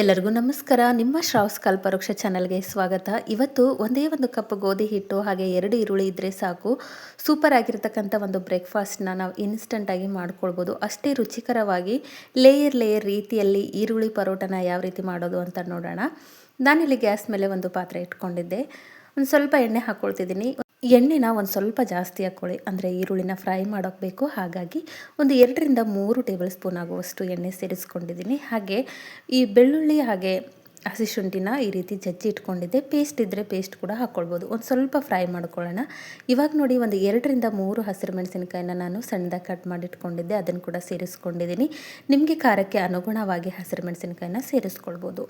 ಎಲ್ಲರಿಗೂ ನಮಸ್ಕಾರ. ನಿಮ್ಮ ಶ್ರಾವ್ಸ್ ಕಲ್ಪವೃಕ್ಷ ಚಾನಲ್ಗೆ ಸ್ವಾಗತ. ಇವತ್ತು ಒಂದೇ ಒಂದು ಕಪ್ ಗೋಧಿ ಹಿಟ್ಟು, ಹಾಗೆ ಎರಡು ಈರುಳ್ಳಿ ಇದ್ದರೆ ಸಾಕು. ಸೂಪರ್ ಆಗಿರ್ತಕ್ಕಂಥ ಒಂದು ಬ್ರೇಕ್ಫಾಸ್ಟ್ನ ನಾವು ಇನ್ಸ್ಟಂಟಾಗಿ ಮಾಡ್ಕೊಳ್ಬೋದು. ಅಷ್ಟೇ ರುಚಿಕರವಾಗಿ ಲೇಯರ್ ಲೇಯರ್ ರೀತಿಯಲ್ಲಿ ಈರುಳ್ಳಿ ಪರೋಟನ ಯಾವ ರೀತಿ ಮಾಡೋದು ಅಂತ ನೋಡೋಣ. ನಾನಿಲ್ಲಿ ಗ್ಯಾಸ್ ಮೇಲೆ ಒಂದು ಪಾತ್ರೆ ಇಟ್ಕೊಂಡಿದ್ದೆ. ಒಂದು ಸ್ವಲ್ಪ ಎಣ್ಣೆ ಹಾಕ್ಕೊಳ್ತಿದ್ದೀನಿ ಎಣ್ಣೆನ ಒಂದು ಸ್ವಲ್ಪ ಜಾಸ್ತಿ ಹಾಕ್ಕೊಳ್ಳಿ ಅಂದರೆ ಈರುಳ್ಳಿನ ಫ್ರೈ ಮಾಡೋಕ್ಕೆ ಬೇಕು. ಹಾಗಾಗಿ ಒಂದು ಎರಡರಿಂದ ಮೂರು ಟೇಬಲ್ ಸ್ಪೂನ್ ಆಗುವಷ್ಟು ಎಣ್ಣೆ ಸೇರಿಸ್ಕೊಂಡಿದ್ದೀನಿ. ಹಾಗೆ ಈ ಬೆಳ್ಳುಳ್ಳಿ ಹಾಗೆ ಹಸಿ ಶುಂಠಿನ ಈ ರೀತಿ ಜಜ್ಜಿ ಇಟ್ಕೊಂಡಿದ್ದೆ. ಪೇಸ್ಟ್ ಇದ್ದರೆ ಪೇಸ್ಟ್ ಕೂಡ ಹಾಕ್ಕೊಳ್ಬೋದು ಒಂದು ಸ್ವಲ್ಪ ಫ್ರೈ ಮಾಡ್ಕೊಳ್ಳೋಣ. ಇವಾಗ ನೋಡಿ ಒಂದು ಎರಡರಿಂದ ಮೂರು ಹಸಿರು ಮೆಣಸಿನಕಾಯಿನ ನಾನು ಸಣ್ಣದಾಗಿ ಕಟ್ ಮಾಡಿ ಇಟ್ಕೊಂಡಿದ್ದೆ ಅದನ್ನು ಕೂಡ ಸೇರಿಸ್ಕೊಂಡಿದ್ದೀನಿ. ನಿಮಗೆ ಖಾರಕ್ಕೆ ಅನುಗುಣವಾಗಿ ಹಸಿರು ಮೆಣಸಿನಕಾಯಿನ ಸೇರಿಸ್ಕೊಳ್ಬೋದು.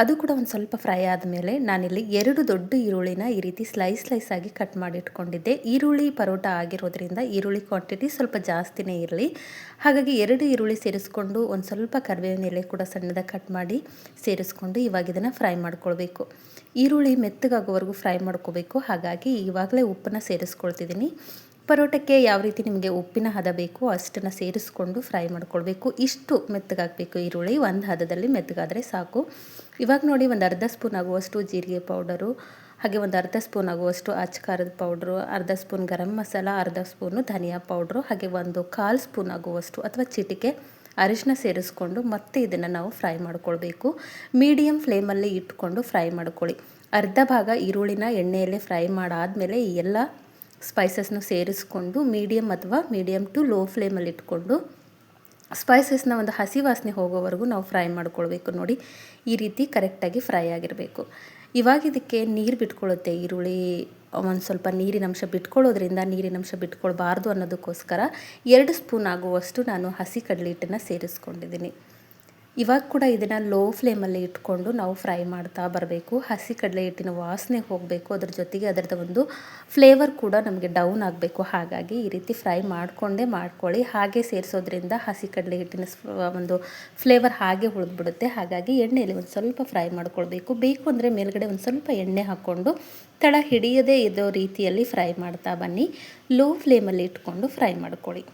ಅದು ಕೂಡ ಒಂದು ಸ್ವಲ್ಪ ಫ್ರೈ ಆದಮೇಲೆ ನಾನಿಲ್ಲಿ ಎರಡು ದೊಡ್ಡ ಈರುಳ್ಳಿನ ಈ ರೀತಿ ಸ್ಲೈಸ್ ಸ್ಲೈಸ್ ಆಗಿ ಕಟ್ ಮಾಡಿ ಇಟ್ಕೊಂಡಿದ್ದೆ ಈರುಳ್ಳಿ ಪರೋಟ ಆಗಿರೋದ್ರಿಂದ ಈರುಳ್ಳಿ ಕ್ವಾಂಟಿಟಿ ಸ್ವಲ್ಪ ಜಾಸ್ತಿನೇ ಇರಲಿ. ಹಾಗಾಗಿ ಎರಡು ಈರುಳ್ಳಿ ಸೇರಿಸ್ಕೊಂಡು ಒಂದು ಸ್ವಲ್ಪ ಕರಿಬೇವಿನ ಎಲೆ ಕೂಡ ಸಣ್ಣದಾಗಿ ಕಟ್ ಮಾಡಿ ಸೇರಿಸ್ಕೊಂಡು ಇವಾಗ ಇದನ್ನು ಫ್ರೈ ಮಾಡ್ಕೊಳ್ಬೇಕು. ಈರುಳ್ಳಿ ಮೆತ್ತಗಾಗೋವರೆಗೂ ಫ್ರೈ ಮಾಡ್ಕೋಬೇಕು. ಹಾಗಾಗಿ ಇವಾಗಲೇ ಉಪ್ಪನ್ನು ಸೇರಿಸ್ಕೊಳ್ತಿದ್ದೀನಿ. ಪರೋಟಕ್ಕೆ ಯಾವ ರೀತಿ ನಿಮಗೆ ಉಪ್ಪಿನ ಹದ ಬೇಕು ಅಷ್ಟನ್ನು ಸೇರಿಸ್ಕೊಂಡು ಫ್ರೈ ಮಾಡ್ಕೊಳ್ಬೇಕು. ಇಷ್ಟು ಮೆತ್ತಗಾಗಬೇಕು ಈರುಳ್ಳಿ. ಒಂದು ಹದದಲ್ಲಿ ಮೆತ್ತಗಾದರೆ ಸಾಕು. ಇವಾಗ ನೋಡಿ ಒಂದು ಅರ್ಧ ಸ್ಪೂನ್ ಆಗುವಷ್ಟು ಜೀರಿಗೆ ಪೌಡರು, ಹಾಗೆ ಒಂದು ಅರ್ಧ ಸ್ಪೂನ್ ಆಗುವಷ್ಟು ಅಚ್ಕಾರದ ಪೌಡ್ರು, ಅರ್ಧ ಸ್ಪೂನ್ ಗರಂ ಮಸಾಲ, ಅರ್ಧ ಸ್ಪೂನು ಧನಿಯಾ ಪೌಡ್ರು, ಹಾಗೆ ಒಂದು ಕಾಲು ಸ್ಪೂನ್ ಆಗುವಷ್ಟು ಅಥವಾ ಚಿಟಿಕೆ ಅರಿಶಿನ ಸೇರಿಸ್ಕೊಂಡು ಮತ್ತೆ ಇದನ್ನು ನಾವು ಫ್ರೈ ಮಾಡ್ಕೊಳ್ಬೇಕು. ಮೀಡಿಯಮ್ ಫ್ಲೇಮಲ್ಲಿ ಇಟ್ಕೊಂಡು ಫ್ರೈ ಮಾಡ್ಕೊಳ್ಳಿ. ಅರ್ಧ ಭಾಗ ಈರುಳ್ಳಿನ ಎಣ್ಣೆಯಲ್ಲೇ ಫ್ರೈ ಮಾಡಾದಮೇಲೆ ಈ ಎಲ್ಲ ಸ್ಪೈಸಸ್ನು ಸೇರಿಸ್ಕೊಂಡು ಮೀಡಿಯಮ್ ಅಥವಾ ಮೀಡಿಯಮ್ ಟು ಲೋ ಫ್ಲೇಮಲ್ಲಿ ಇಟ್ಕೊಂಡು ಸ್ಪೈಸಸ್ನ ಒಂದು ಹಸಿ ವಾಸನೆ ಹೋಗೋವರೆಗೂ ನಾವು ಫ್ರೈ ಮಾಡ್ಕೊಳ್ಬೇಕು ನೋಡಿ. ಈ ರೀತಿ ಕರೆಕ್ಟಾಗಿ ಫ್ರೈ ಆಗಿರಬೇಕು. ಇವಾಗ ಇದಕ್ಕೆ ನೀರು ಬಿಟ್ಕೊಳ್ಳುತ್ತೆ ಈರುಳ್ಳಿ, ಒಂದು ಸ್ವಲ್ಪ ನೀರಿನಂಶ ಬಿಟ್ಕೊಳ್ಳೋದ್ರಿಂದ ನೀರಿನಂಶ ಬಿಟ್ಕೊಳ್ಬಾರ್ದು ಅನ್ನೋದಕ್ಕೋಸ್ಕರ ಎರಡು ಸ್ಪೂನ್ ಆಗುವಷ್ಟು ನಾನು ಹಸಿ ಕಡಲೆ ಹಿಟ್ಟನ್ನು ಸೇರಿಸ್ಕೊಂಡಿದ್ದೀನಿ. ಇವಾಗ ಕೂಡ ಇದನ್ನು ಲೋ ಫ್ಲೇಮಲ್ಲಿ ಇಟ್ಕೊಂಡು ನಾವು ಫ್ರೈ ಮಾಡ್ತಾ ಬರಬೇಕು. ಹಸಿ ಕಡಲೆ ಹಿಟ್ಟಿನ ವಾಸನೆ ಹೋಗಬೇಕು. ಅದ್ರ ಜೊತೆಗೆ ಅದರದ್ದು ಒಂದು ಫ್ಲೇವರ್ ಕೂಡ ನಮಗೆ ಡೌನ್ ಆಗಬೇಕು. ಹಾಗಾಗಿ ಈ ರೀತಿ ಫ್ರೈ ಮಾಡಿಕೊಂಡೇ ಮಾಡ್ಕೊಳ್ಳಿ. ಹಾಗೆ ಸೇರಿಸೋದ್ರಿಂದ ಹಸಿ ಕಡಲೆ ಹಿಟ್ಟಿನ ಒಂದು ಫ್ಲೇವರ್ ಹಾಗೆ ಉಳಿದ್ಬಿಡುತ್ತೆ. ಹಾಗಾಗಿ ಎಣ್ಣೆಯಲ್ಲಿ ಒಂದು ಸ್ವಲ್ಪ ಫ್ರೈ ಮಾಡ್ಕೊಳ್ಬೇಕು. ಬೇಕು ಅಂದರೆ ಮೇಲ್ಗಡೆ ಒಂದು ಸ್ವಲ್ಪ ಎಣ್ಣೆ ಹಾಕ್ಕೊಂಡು ತಳ ಹಿಡಿಯದೇ ಇರೋ ರೀತಿಯಲ್ಲಿ ಫ್ರೈ ಮಾಡ್ತಾ ಬನ್ನಿ. ಲೋ ಫ್ಲೇಮಲ್ಲಿ ಇಟ್ಕೊಂಡು ಫ್ರೈ ಮಾಡ್ಕೊಳ್ಳಿ.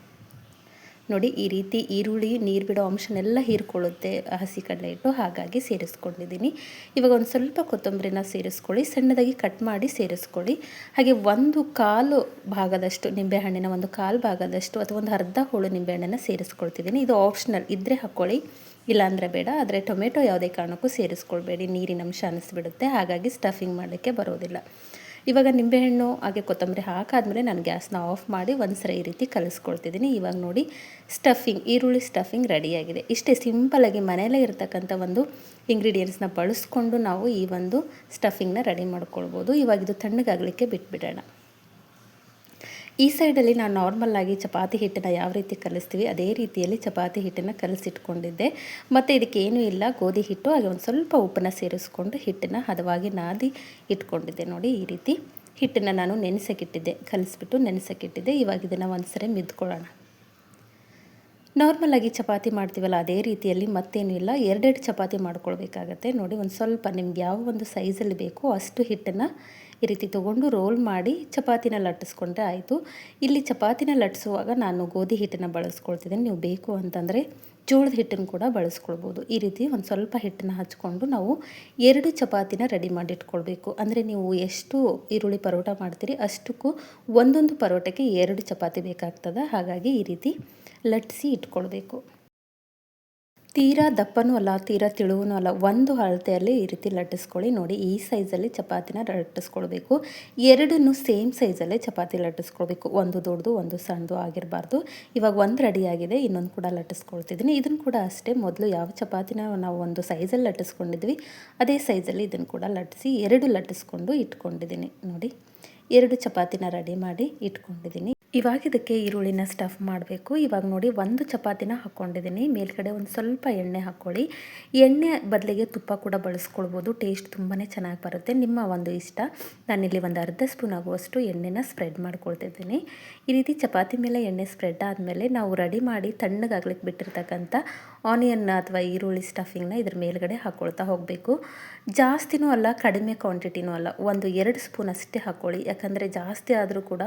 ನೋಡಿ ಈ ರೀತಿ ಈರುಳ್ಳಿ ನೀರು ಬಿಡೋ ಅಂಶನೆಲ್ಲ ಹೀರ್ಕೊಳ್ಳುತ್ತೆ. ಹಸಿ ಕಡಲೆ ಇಟ್ಟು ಹಾಗಾಗಿ ಸೇರಿಸ್ಕೊಂಡಿದ್ದೀನಿ. ಇವಾಗ ಒಂದು ಸ್ವಲ್ಪ ಕೊತ್ತಂಬರಿನ ಸೇರಿಸ್ಕೊಳ್ಳಿ, ಸಣ್ಣದಾಗಿ ಕಟ್ ಮಾಡಿ ಸೇರಿಸ್ಕೊಳ್ಳಿ. ಹಾಗೆ ಒಂದು ಕಾಲು ಭಾಗದಷ್ಟು ನಿಂಬೆಹಣ್ಣಿನ ಒಂದು ಕಾಲು ಭಾಗದಷ್ಟು ಅಥವಾ ಒಂದು ಅರ್ಧ ಹೋಳು ನಿಂಬೆಹಣ್ಣನ್ನು ಸೇರಿಸ್ಕೊಳ್ತಿದ್ದೀನಿ. ಇದು ಆಪ್ಷನಲ್ ಇದ್ದರೆ ಹಾಕ್ಕೊಳ್ಳಿ ಇಲ್ಲಾಂದರೆ ಬೇಡ. ಆದರೆ ಟೊಮೆಟೊ ಯಾವುದೇ ಕಾರಣಕ್ಕೂ ಸೇರಿಸ್ಕೊಳ್ಬೇಡಿ. ನೀರಿನ ಅಂಶ ಅನ್ನಿಸ್ಬಿಡುತ್ತೆ ಹಾಗಾಗಿ ಸ್ಟಫಿಂಗ್ ಮಾಡೋಕ್ಕೆ ಬರೋದಿಲ್ಲ. ಇವಾಗ ನಿಂಬೆಹಣ್ಣು, ಹಾಗೆ ಕೊತ್ತಂಬರಿ ಹಾಕಾದ್ಮೇಲೆ ನಾನು ಗ್ಯಾಸ್ನ ಆಫ್ ಮಾಡಿ ಒಂದು ಸರಿ ಈ ರೀತಿ ಕಲಿಸ್ಕೊಳ್ತಿದ್ದೀನಿ. ಇವಾಗ ನೋಡಿ ಸ್ಟಫಿಂಗ್ ಈರುಳ್ಳಿ ಸ್ಟಫಿಂಗ್ ರೆಡಿಯಾಗಿದೆ. ಇಷ್ಟೇ ಸಿಂಪಲಾಗಿ ಮನೆಯಲ್ಲೇ ಇರತಕ್ಕಂಥ ಒಂದು ಇಂಗ್ರೀಡಿಯೆಂಟ್ಸ್ನ ಬಳಸ್ಕೊಂಡು ನಾವು ಈ ಒಂದು ಸ್ಟಫಿಂಗ್ನ ರೆಡಿ ಮಾಡ್ಕೊಳ್ಬೋದು. ಇವಾಗ ಇದು ತಣ್ಣಗಾಗಲಿಕ್ಕೆ ಬಿಟ್ಬಿಡೋಣ. ಈ ಸೈಡಲ್ಲಿ ನಾನು ನಾರ್ಮಲ್ಲಾಗಿ ಚಪಾತಿ ಹಿಟ್ಟನ್ನು ಯಾವ ರೀತಿ ಕಲಿಸ್ತೀವಿ, ಅದೇ ರೀತಿಯಲ್ಲಿ ಚಪಾತಿ ಹಿಟ್ಟನ್ನು ಕಲಿಸಿಟ್ಕೊಂಡಿದ್ದೆ. ಮತ್ತು ಇದಕ್ಕೆ ಇಲ್ಲ, ಗೋಧಿ ಹಿಟ್ಟು, ಹಾಗೆ ಒಂದು ಸ್ವಲ್ಪ ಉಪ್ಪನ್ನು ಸೇರಿಸ್ಕೊಂಡು ಹಿಟ್ಟನ್ನು ಹದವಾಗಿ ನಾದಿ ಇಟ್ಕೊಂಡಿದ್ದೆ. ನೋಡಿ, ಈ ರೀತಿ ಹಿಟ್ಟನ್ನು ನಾನು ನೆನೆಸಕ್ಕಿಟ್ಟಿದ್ದೆ, ಕಲಿಸ್ಬಿಟ್ಟು ನೆನೆಸಕ್ಕಿಟ್ಟಿದ್ದೆ. ಇವಾಗ ಇದನ್ನು ಒಂದು ಸರಿ ಮಿದ್ಕೊಳ್ಳೋಣ ನಾರ್ಮಲಾಗಿ ಚಪಾತಿ ಮಾಡ್ತೀವಲ್ಲ, ಅದೇ ರೀತಿಯಲ್ಲಿ ಮತ್ತೇನೂ ಇಲ್ಲ. ಎರಡೆರಡು ಚಪಾತಿ ಮಾಡ್ಕೊಳ್ಬೇಕಾಗತ್ತೆ. ನೋಡಿ, ಒಂದು ಸ್ವಲ್ಪ ನಿಮ್ಗೆ ಯಾವ ಒಂದು ಸೈಜಲ್ಲಿ ಬೇಕೋ ಅಷ್ಟು ಹಿಟ್ಟನ್ನು ಈ ರೀತಿ ತೊಗೊಂಡು ರೋಲ್ ಮಾಡಿ ಚಪಾತಿನ ಲಟ್ಟಿಸ್ಕೊಂಡ್ರೆ ಆಯಿತು. ಇಲ್ಲಿ ಚಪಾತಿನ ಲಟ್ಟಿಸುವಾಗ ನಾನು ಗೋಧಿ ಹಿಟ್ಟನ್ನು ಬಳಸ್ಕೊಳ್ತಿದ್ದೀನಿ. ನೀವು ಬೇಕು ಅಂತಂದರೆ ಜೋಳದ ಹಿಟ್ಟನ್ನು ಕೂಡ ಬಳಸ್ಕೊಳ್ಬೋದು. ಈ ರೀತಿ ಒಂದು ಸ್ವಲ್ಪ ಹಿಟ್ಟನ್ನು ಹಚ್ಕೊಂಡು ನಾವು ಎರಡು ಚಪಾತಿನ ರೆಡಿ ಮಾಡಿಟ್ಕೊಳ್ಬೇಕು ಅಂದರೆ ನೀವು ಎಷ್ಟು ಈರುಳ್ಳಿ ಪರೋಟ ಮಾಡ್ತೀರಿ ಅಷ್ಟಕ್ಕೂ ಒಂದೊಂದು ಪರೋಟಕ್ಕೆ ಎರಡು ಚಪಾತಿ ಬೇಕಾಗ್ತದೆ. ಹಾಗಾಗಿ ಈ ರೀತಿ ಲಟ್ಟಿಸಿ ಇಟ್ಕೊಳ್ಬೇಕು. ತೀರಾ ದಪ್ಪನೂ ಅಲ್ಲ, ತೀರಾ ತಿಳುವೂ ಅಲ್ಲ. ಒಂದು ಅಳತೆಯಲ್ಲಿ ಈ ರೀತಿ ಲಟ್ಟಿಸ್ಕೊಳ್ಳಿ. ನೋಡಿ, ಈ ಸೈಜಲ್ಲಿ ಚಪಾತಿನ ಲಟ್ಟಿಸ್ಕೊಳ್ಬೇಕು. ಎರಡನ್ನೂ ಸೇಮ್ ಸೈಜಲ್ಲೇ ಚಪಾತಿ ಲಟ್ಟಿಸ್ಕೊಳ್ಬೇಕು. ಒಂದು ದೊಡ್ಡದು, ಒಂದು ಸಣ್ಣದು ಆಗಿರಬಾರ್ದು. ಇವಾಗ ಒಂದು ರೆಡಿಯಾಗಿದೆ, ಇನ್ನೊಂದು ಕೂಡ ಲಟ್ಟಿಸ್ಕೊಳ್ತಿದ್ದೀನಿ. ಇದನ್ನು ಕೂಡ ಅಷ್ಟೇ, ಮೊದಲು ಯಾವ ಚಪಾತಿನ ನಾವು ಒಂದು ಸೈಜಲ್ಲಿ ಲಟ್ಟಿಸ್ಕೊಂಡಿದ್ವಿ, ಅದೇ ಸೈಜಲ್ಲಿ ಇದನ್ನು ಕೂಡ ಲಟ್ಟಿಸಿ ಎರಡು ಲಟ್ಟಿಸ್ಕೊಂಡು ಇಟ್ಕೊಂಡಿದ್ದೀನಿ. ನೋಡಿ, ಎರಡು ಚಪಾತಿನ ರೆಡಿ ಮಾಡಿ ಇಟ್ಕೊಂಡಿದ್ದೀನಿ. ಇವಾಗ ಇದಕ್ಕೆ ಈರುಳ್ಳಿನ ಸ್ಟಫ್ ಮಾಡಬೇಕು. ಇವಾಗ ನೋಡಿ ಒಂದು ಚಪಾತಿನ ಹಾಕ್ಕೊಂಡಿದ್ದೀನಿ. ಮೇಲ್ಗಡೆ ಒಂದು ಸ್ವಲ್ಪ ಎಣ್ಣೆ ಹಾಕ್ಕೊಳ್ಳಿ. ಎಣ್ಣೆ ಬದಲಿಗೆ ತುಪ್ಪ ಕೂಡ ಬಳಸ್ಕೊಳ್ಬೋದು. ಟೇಸ್ಟ್ ತುಂಬಾ ಚೆನ್ನಾಗಿ ಬರುತ್ತೆ. ನಿಮ್ಮ ಒಂದು ಇಷ್ಟ. ನಾನಿಲ್ಲಿ ಒಂದು ಅರ್ಧ ಸ್ಪೂನ್ ಆಗುವಷ್ಟು ಎಣ್ಣೆನ ಸ್ಪ್ರೆಡ್ ಮಾಡ್ಕೊಳ್ತಿದ್ದೀನಿ. ಈ ರೀತಿ ಚಪಾತಿ ಮೇಲೆ ಎಣ್ಣೆ ಸ್ಪ್ರೆಡ್ ಆದಮೇಲೆ ನಾವು ರೆಡಿ ಮಾಡಿ ತಣ್ಣಗಾಗ್ಲಿಕ್ಕೆ ಬಿಟ್ಟಿರ್ತಕ್ಕಂಥ ಆನಿಯನ್ ಅಥವಾ ಈರುಳ್ಳಿ ಸ್ಟಫಿಂಗ್ನ ಇದ್ರ ಮೇಲ್ಗಡೆ ಹಾಕ್ಕೊಳ್ತಾ ಹೋಗಬೇಕು. ಜಾಸ್ತಿನೂ ಅಲ್ಲ, ಕಡಿಮೆ ಕ್ವಾಂಟಿಟಿನೂ ಅಲ್ಲ. ಒಂದು ಎರಡು ಸ್ಪೂನ್ ಅಷ್ಟೇ ಹಾಕ್ಕೊಳ್ಳಿ ಯಾಕಂದರೆ ಜಾಸ್ತಿ ಆದರೂ ಕೂಡ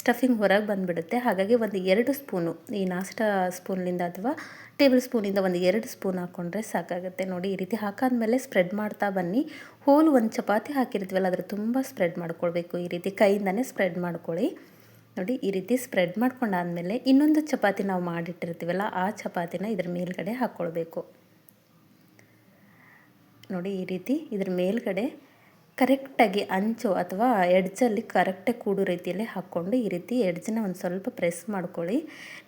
ಸ್ಟಫಿಂಗ್ ಹೊರಗೆ ಬಂದುಬಿಡುತ್ತೆ. ಹಾಗಾಗಿ ಒಂದು ಎರಡು ಸ್ಪೂನು, ಈ ನಾಷ್ಟ ಸ್ಪೂನ್ಲಿಂದ ಅಥವಾ ಟೇಬಲ್ ಸ್ಪೂನಿಂದ ಒಂದು ಎರಡು ಸ್ಪೂನ್ ಹಾಕ್ಕೊಂಡ್ರೆ ಸಾಕಾಗುತ್ತೆ. ನೋಡಿ, ಈ ರೀತಿ ಹಾಕಾದ್ಮೇಲೆ ಸ್ಪ್ರೆಡ್ ಮಾಡ್ತಾ ಬನ್ನಿ. ಹೋಲು ಒಂದು ಚಪಾತಿ ಹಾಕಿರ್ತೀವಲ್ಲ, ಅದ್ರ ತುಂಬ ಸ್ಪ್ರೆಡ್ ಮಾಡ್ಕೊಳ್ಬೇಕು. ಈ ರೀತಿ ಕೈಯಿಂದನೇ ಸ್ಪ್ರೆಡ್ ಮಾಡ್ಕೊಳ್ಳಿ. ನೋಡಿ, ಈ ರೀತಿ ಸ್ಪ್ರೆಡ್ ಮಾಡ್ಕೊಂಡಾದಮೇಲೆ ಇನ್ನೊಂದು ಚಪಾತಿ ನಾವು ಮಾಡಿಟ್ಟಿರ್ತೀವಲ್ಲ, ಆ ಚಪಾತಿನ ಇದ್ರ ಮೇಲ್ಗಡೆ ಹಾಕ್ಕೊಳ್ಬೇಕು ನೋಡಿ, ಈ ರೀತಿ ಇದ್ರ ಮೇಲ್ಗಡೆ ಕರೆಕ್ಟಾಗಿ ಅಂಚು ಅಥವಾ ಎಡ್ಜಲ್ಲಿ ಕರೆಕ್ಟಾಗಿ ಕೂಡೋ ರೀತಿಯಲ್ಲಿ ಹಾಕ್ಕೊಂಡು ಈ ರೀತಿ ಎಡ್ಜನ್ನ ಒಂದು ಸ್ವಲ್ಪ ಪ್ರೆಸ್ ಮಾಡ್ಕೊಳ್ಳಿ.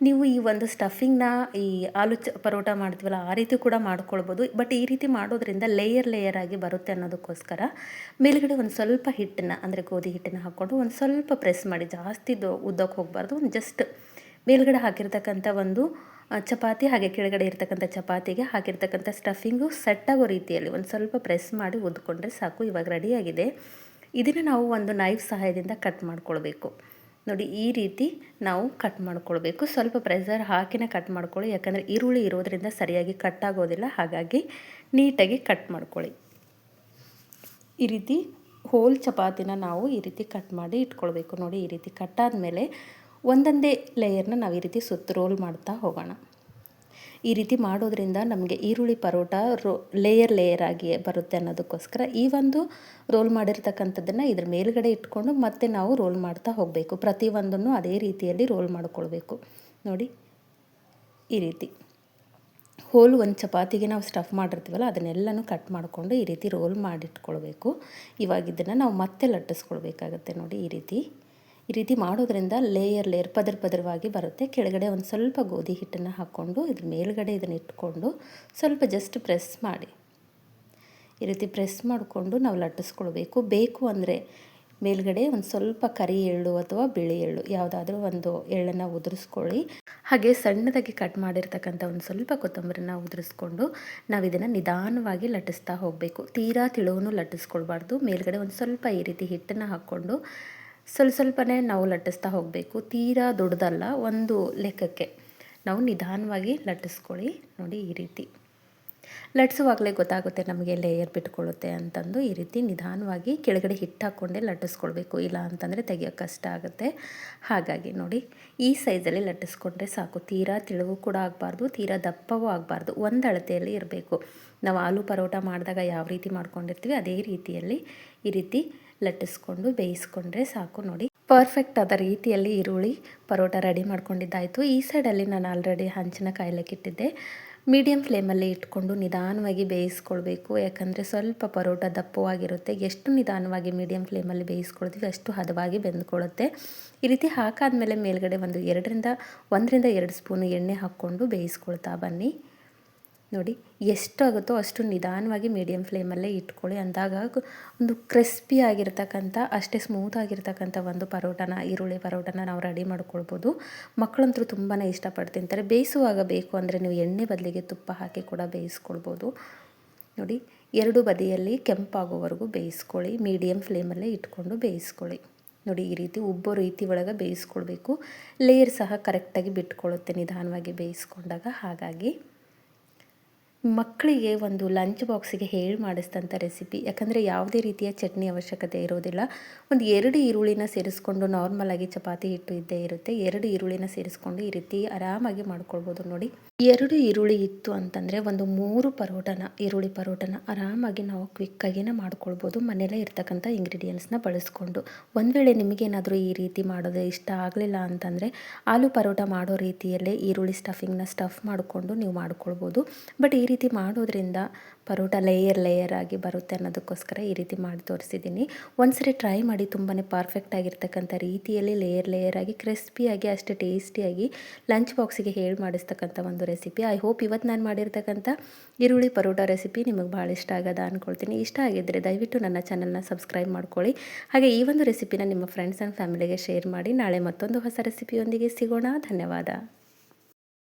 ನೀವು ಈ ಒಂದು ಸ್ಟಫಿಂಗ್ನ ಈ ಆಲೂ ಚ ಪರೋಟ ಮಾಡ್ತೀವಲ್ಲ, ಆ ರೀತಿ ಕೂಡ ಮಾಡ್ಕೊಳ್ಬೋದು. ಬಟ್ ಈ ರೀತಿ ಮಾಡೋದ್ರಿಂದ ಲೇಯರ್ ಲೇಯರ್ ಆಗಿ ಬರುತ್ತೆ ಅನ್ನೋದಕ್ಕೋಸ್ಕರ ಮೇಲುಗಡೆ ಒಂದು ಸ್ವಲ್ಪ ಹಿಟ್ಟನ್ನು, ಅಂದರೆ ಗೋಧಿ ಹಿಟ್ಟನ್ನು ಹಾಕ್ಕೊಂಡು ಒಂದು ಸ್ವಲ್ಪ ಪ್ರೆಸ್ ಮಾಡಿ. ಜಾಸ್ತಿ ಉದ್ದಕ್ಕೆ ಹೋಗಬಾರ್ದು. ಒಂದು ಜಸ್ಟ್ ಮೇಲುಗಡೆ ಹಾಕಿರ್ತಕ್ಕಂಥ ಒಂದು ಚಪಾತಿ ಹಾಗೆ ಕೆಳಗಡೆ ಇರ್ತಕ್ಕಂಥ ಚಪಾತಿಗೆ ಹಾಕಿರ್ತಕ್ಕಂಥ ಸ್ಟಫಿಂಗು ಸೆಟ್ ಆಗೋ ರೀತಿಯಲ್ಲಿ ಒಂದು ಸ್ವಲ್ಪ ಪ್ರೆಸ್ ಮಾಡಿ ಉದ್ಕೊಂಡ್ರೆ ಸಾಕು, ಇವಾಗ ರೆಡಿಯಾಗಿದೆ ಇದನ್ನು ನಾವು ಒಂದು ನೈಫ್ ಸಹಾಯದಿಂದ ಕಟ್ ಮಾಡ್ಕೊಳ್ಬೇಕು. ನೋಡಿ, ಈ ರೀತಿ ನಾವು ಕಟ್ ಮಾಡ್ಕೊಳ್ಬೇಕು. ಸ್ವಲ್ಪ ಪ್ರೆಸರ್ ಹಾಕಿನೇ ಕಟ್ ಮಾಡ್ಕೊಳ್ಳಿ. ಯಾಕಂದರೆ ಈರುಳ್ಳಿ ಇರೋದರಿಂದ ಸರಿಯಾಗಿ ಕಟ್ ಆಗೋದಿಲ್ಲ. ಹಾಗಾಗಿ ನೀಟಾಗಿ ಕಟ್ ಮಾಡ್ಕೊಳ್ಳಿ. ಈ ರೀತಿ ಹೋಲ್ ಚಪಾತಿನ ನಾವು ಈ ರೀತಿ ಕಟ್ ಮಾಡಿ ಇಟ್ಕೊಳ್ಬೇಕು. ನೋಡಿ, ಈ ರೀತಿ ಕಟ್ಟಾದಮೇಲೆ ಒಂದೊಂದೇ ಲೇಯರ್ನ ನಾವು ಈ ರೀತಿ ಸುತ್ತ ರೋಲ್ ಮಾಡ್ತಾ ಹೋಗೋಣ. ಈ ರೀತಿ ಮಾಡೋದ್ರಿಂದ ನಮಗೆ ಈರುಳ್ಳಿ ಪರೋಟ ರೋ ಲೇಯರ್ ಲೇಯರ್ ಆಗಿ ಬರುತ್ತೆ ಅನ್ನೋದಕ್ಕೋಸ್ಕರ ಈ ಒಂದು ರೋಲ್ ಮಾಡಿರ್ತಕ್ಕಂಥದ್ದನ್ನು ಇದ್ರ ಮೇಲುಗಡೆ ಇಟ್ಕೊಂಡು ಮತ್ತೆ ನಾವು ರೋಲ್ ಮಾಡ್ತಾ ಹೋಗಬೇಕು. ಪ್ರತಿಯೊಂದನ್ನು ಅದೇ ರೀತಿಯಲ್ಲಿ ರೋಲ್ ಮಾಡಿಕೊಳ್ಬೇಕು. ನೋಡಿ, ಈ ರೀತಿ. ಹೋಲ್ ಒಂದು ಚಪಾತಿಗೆ ನಾವು ಸ್ಟಫ್ ಮಾಡಿರ್ತೀವಲ್ಲ, ಅದನ್ನೆಲ್ಲನೂ ಕಟ್ ಮಾಡಿಕೊಂಡು ಈ ರೀತಿ ರೋಲ್ ಮಾಡಿಟ್ಕೊಳ್ಬೇಕು. ಇವಾಗಿದ್ದನ್ನು ನಾವು ಮತ್ತೆ ಲಟ್ಟಿಸ್ಕೊಳ್ಬೇಕಾಗತ್ತೆ ನೋಡಿ ಈ ರೀತಿ. ಈ ರೀತಿ ಮಾಡೋದ್ರಿಂದ ಲೇಯರ್ ಲೇಯರ್ ಪದರ ಪದರವಾಗಿ ಬರುತ್ತೆ. ಕೆಳಗಡೆ ಒಂದು ಸ್ವಲ್ಪ ಗೋಧಿ ಹಿಟ್ಟನ್ನು ಹಾಕ್ಕೊಂಡು ಇದ್ರ ಮೇಲ್ಗಡೆ ಇದನ್ನು ಇಟ್ಕೊಂಡು ಸ್ವಲ್ಪ ಜಸ್ಟ್ ಪ್ರೆಸ್ ಮಾಡಿ. ಈ ರೀತಿ ಪ್ರೆಸ್ ಮಾಡಿಕೊಂಡು ನಾವು ಲಟ್ಟಿಸ್ಕೊಳ್ಬೇಕು. ಬೇಕು ಅಂದರೆ ಮೇಲ್ಗಡೆ ಒಂದು ಸ್ವಲ್ಪ ಕರಿ ಎಳ್ಳು ಅಥವಾ ಬಿಳಿ ಎಳ್ಳು ಯಾವುದಾದ್ರೂ ಒಂದು ಎಳ್ಳನ್ನು ಉದುರಿಸ್ಕೊಳ್ಳಿ. ಹಾಗೆ ಸಣ್ಣದಾಗಿ ಕಟ್ ಮಾಡಿರ್ತಕ್ಕಂಥ ಒಂದು ಸ್ವಲ್ಪ ಕೊತ್ತಂಬರಿನ ಉದುರಿಸ್ಕೊಂಡು ನಾವು ಇದನ್ನು ನಿಧಾನವಾಗಿ ಲಟ್ಟಿಸ್ತಾ ಹೋಗಬೇಕು. ತೀರಾ ತಿಳುವನ್ನು ಲಟ್ಟಿಸ್ಕೊಳ್ಬಾರ್ದು. ಮೇಲ್ಗಡೆ ಒಂದು ಸ್ವಲ್ಪ ಈ ರೀತಿ ಹಿಟ್ಟನ್ನು ಹಾಕ್ಕೊಂಡು ಸ್ವಲ್ಪ ಸ್ವಲ್ಪನೇ ನಾವು ಲಟ್ಟಿಸ್ತಾ ಹೋಗಬೇಕು. ತೀರಾ ದೊಡ್ಡದಲ್ಲ, ಒಂದು ಲೆಕ್ಕಕ್ಕೆ. ನಾವು ನಿಧಾನವಾಗಿ ಲಟ್ಟಿಸ್ಕೊಳ್ಳಿ. ನೋಡಿ ಈ ರೀತಿ. ಲಟ್ಟಿಸುವಾಗಲೇ ಗೊತ್ತಾಗುತ್ತೆ ನಮಗೆ ಲೇಯರ್ ಬಿಟ್ಕೊಳ್ಳುತ್ತೆ ಅಂತಂದು. ಈ ರೀತಿ ನಿಧಾನವಾಗಿ ಕೆಳಗಡೆ ಹಿಟ್ಟು ಹಾಕ್ಕೊಂಡೇ ಲಟ್ಟಿಸ್ಕೊಳ್ಬೇಕು. ಇಲ್ಲ ಅಂತಂದರೆ ತೆಗಿಯೋಕ್ಕೆ ಕಷ್ಟ ಆಗುತ್ತೆ. ಹಾಗಾಗಿ ನೋಡಿ, ಈ ಸೈಜಲ್ಲಿ ಲಟ್ಟಿಸ್ಕೊಂಡ್ರೆ ಸಾಕು. ತೀರಾ ತಿಳುವು ಕೂಡ ಆಗಬಾರ್ದು, ತೀರಾ ದಪ್ಪವೂ ಆಗಬಾರ್ದು. ಒಂದು ಅಳತೆಯಲ್ಲಿ ಇರಬೇಕು. ನಾವು ಆಲೂ ಪರೋಟ ಮಾಡಿದಾಗ ಯಾವ ರೀತಿ ಮಾಡ್ಕೊಂಡಿರ್ತೀವಿ, ಅದೇ ರೀತಿಯಲ್ಲಿ ಈ ರೀತಿ ಲಟ್ಟಿಸ್ಕೊಂಡು ಬೇಯಿಸ್ಕೊಂಡ್ರೆ ಸಾಕು ನೋಡಿ. ಪರ್ಫೆಕ್ಟ್ ಆದ ರೀತಿಯಲ್ಲಿ ಈರುಳ್ಳಿ ಪರೋಟ ರೆಡಿ ಮಾಡ್ಕೊಂಡಿದ್ದಾಯಿತು. ಈ ಸೈಡಲ್ಲಿ ನಾನು ಆಲ್ರೆಡಿ ಹಂಚಿನ ಕಾಯಿಲೆಕ್ಕಿಟ್ಟಿದ್ದೆ ಮೀಡಿಯಮ್ ಫ್ಲೇಮಲ್ಲಿ ಇಟ್ಕೊಂಡು ನಿಧಾನವಾಗಿ ಬೇಯಿಸ್ಕೊಳ್ಬೇಕು. ಯಾಕಂದರೆ ಸ್ವಲ್ಪ ಪರೋಟ ದಪ್ಪವಾಗಿರುತ್ತೆ. ಎಷ್ಟು ನಿಧಾನವಾಗಿ ಮೀಡಿಯಮ್ ಫ್ಲೇಮಲ್ಲಿ ಬೇಯಿಸ್ಕೊಳ್ತೀವಿ ಅಷ್ಟು ಹದವಾಗಿ ಬೆಂದ್ಕೊಳ್ಳುತ್ತೆ. ಈ ರೀತಿ ಹಾಕಾದ ಮೇಲೆ ಮೇಲ್ಗಡೆ ಒಂದು ಎರಡರಿಂದ, ಒಂದರಿಂದ ಎರಡು ಸ್ಪೂನು ಎಣ್ಣೆ ಹಾಕ್ಕೊಂಡು ಬೇಯಿಸ್ಕೊಳ್ತಾ ಬನ್ನಿ. ನೋಡಿ, ಎಷ್ಟಾಗುತ್ತೋ ಅಷ್ಟು ನಿಧಾನವಾಗಿ ಮೀಡಿಯಮ್ ಫ್ಲೇಮಲ್ಲೇ ಇಟ್ಕೊಳ್ಳಿ. ಅಂದಾಗ ಒಂದು ಕ್ರಿಸ್ಪಿ ಆಗಿರ್ತಕ್ಕಂಥ, ಅಷ್ಟೇ ಸ್ಮೂತ್ ಆಗಿರ್ತಕ್ಕಂಥ ಒಂದು ಪರೋಟನ, ಈರುಳ್ಳಿ ಪರೋಟನ ನಾವು ರೆಡಿ ಮಾಡ್ಕೊಳ್ಬೋದು. ಮಕ್ಕಳಂತೂ ತುಂಬಾ ಇಷ್ಟಪಟ್ಟು ತಿಂತಾರೆ ಬೇಯಿಸುವಾಗ ಬೇಕು ಅಂದರೆ ನೀವು ಎಣ್ಣೆ ಬದಲಿಗೆ ತುಪ್ಪ ಹಾಕಿ ಕೂಡ ಬೇಯಿಸ್ಕೊಳ್ಬೋದು. ನೋಡಿ, ಎರಡು ಬದಿಯಲ್ಲಿ ಕೆಂಪಾಗೋವರೆಗೂ ಬೇಯಿಸ್ಕೊಳ್ಳಿ. ಮೀಡಿಯಮ್ ಫ್ಲೇಮಲ್ಲೇ ಇಟ್ಕೊಂಡು ಬೇಯಿಸ್ಕೊಳ್ಳಿ. ನೋಡಿ, ಈ ರೀತಿ ಉಬ್ಬೋ ರೀತಿ ಒಳಗೆ ಬೇಯಿಸ್ಕೊಳ್ಬೇಕು. ಲೇಯರ್ ಸಹ ಕರೆಕ್ಟಾಗಿ ಬಿಟ್ಕೊಳ್ಳುತ್ತೆ ನಿಧಾನವಾಗಿ ಬೇಯಿಸ್ಕೊಂಡಾಗ. ಹಾಗಾಗಿ ಮಕ್ಕಳಿಗೆ ಒಂದು ಲಂಚ್ ಬಾಕ್ಸಿಗೆ ಹೇಳಿ ಮಾಡಿಸಿದಂಥ ರೆಸಿಪಿ. ಯಾಕಂದರೆ ಯಾವುದೇ ರೀತಿಯ ಚಟ್ನಿ ಅವಶ್ಯಕತೆ ಇರೋದಿಲ್ಲ. ಒಂದು ಎರಡು ಈರುಳ್ಳಿನ ಸೇರಿಸ್ಕೊಂಡು ನಾರ್ಮಲಾಗಿ ಚಪಾತಿ ಹಿಟ್ಟು ಇದ್ದೇ ಇರುತ್ತೆ. ಎರಡು ಈರುಳ್ಳಿನ ಸೇರಿಸ್ಕೊಂಡು ಈ ರೀತಿ ಆರಾಮಾಗಿ ಮಾಡ್ಕೊಳ್ಬೋದು ನೋಡಿ. ಎರಡು ಈರುಳ್ಳಿ ಇತ್ತು ಅಂತಂದರೆ ಒಂದು ಮೂರು ಪರೋಟನ, ಈರುಳ್ಳಿ ಪರೋಟನ ಆರಾಮಾಗಿ ನಾವು ಕ್ವಿಕ್ಕಾಗಿನ ಮಾಡ್ಕೊಳ್ಬೋದು. ಮನೆಯಲ್ಲೇ ಇರ್ತಕ್ಕಂಥ ಇಂಗ್ರೀಡಿಯೆಂಟ್ಸ್ನ ಬಳಸ್ಕೊಂಡು. ಒಂದು ವೇಳೆ ನಿಮಗೇನಾದರೂ ಈ ರೀತಿ ಮಾಡೋದು ಇಷ್ಟ ಆಗಲಿಲ್ಲ ಅಂತಂದರೆ ಆಲೂ ಪರೋಟ ಮಾಡೋ ರೀತಿಯಲ್ಲೇ ಈರುಳ್ಳಿ ಸ್ಟಫಿಂಗ್ನ ಸ್ಟಫ್ ಮಾಡಿಕೊಂಡು ನೀವು ಮಾಡ್ಕೊಳ್ಬೋದು. ಬಟ್ ಈ ರೀತಿ ಮಾಡೋದ್ರಿಂದ ಪರೋಟ ಲೇಯರ್ ಲೇಯರ್ ಆಗಿ ಬರುತ್ತೆ ಅನ್ನೋದಕ್ಕೋಸ್ಕರ ಈ ರೀತಿ ಮಾಡಿ ತೋರಿಸಿದ್ದೀನಿ. ಒಂದ್ಸರಿ ಟ್ರೈ ಮಾಡಿ ತುಂಬಾ ಪರ್ಫೆಕ್ಟ್ ಆಗಿರ್ತಕ್ಕಂಥ ರೀತಿಯಲ್ಲಿ ಲೇಯರ್ ಲೇಯರ್ ಆಗಿ ಕ್ರಿಸ್ಪಿಯಾಗಿ ಅಷ್ಟೇ ಟೇಸ್ಟಿಯಾಗಿ ಲಂಚ್ ಬಾಕ್ಸಿಗೆ ಹೇಳಿ ಮಾಡಿಸ್ತಕ್ಕಂಥ ಒಂದು ರೆಸಿಪಿ ಐ ಹೋಪ್ ಇವತ್ತು ನಾನು ಮಾಡಿರ್ತಕ್ಕಂಥ ಈರುಳ್ಳಿ ಪರೋಟ ರೆಸಿಪಿ ನಿಮಗೆ ಭಾಳ ಇಷ್ಟ ಆಗದ ಅಂದ್ಕೊಳ್ತೀನಿ ಇಷ್ಟ ಆಗಿದ್ದರೆ ದಯವಿಟ್ಟು ನನ್ನ ಚಾನಲ್ನ ಸಬ್ಸ್ಕ್ರೈಬ್ ಮಾಡ್ಕೊಳ್ಳಿ. ಹಾಗೆ ಈ ಒಂದು ರೆಸಿಪಿನ ನಿಮ್ಮ ಫ್ರೆಂಡ್ಸ್ ಆ್ಯಂಡ್ ಫ್ಯಾಮಿಲಿಗೆ ಶೇರ್ ಮಾಡಿ ನಾಳೆ ಮತ್ತೊಂದು ಹೊಸ ರೆಸಿಪಿಯೊಂದಿಗೆ ಸಿಗೋಣ. ಧನ್ಯವಾದ.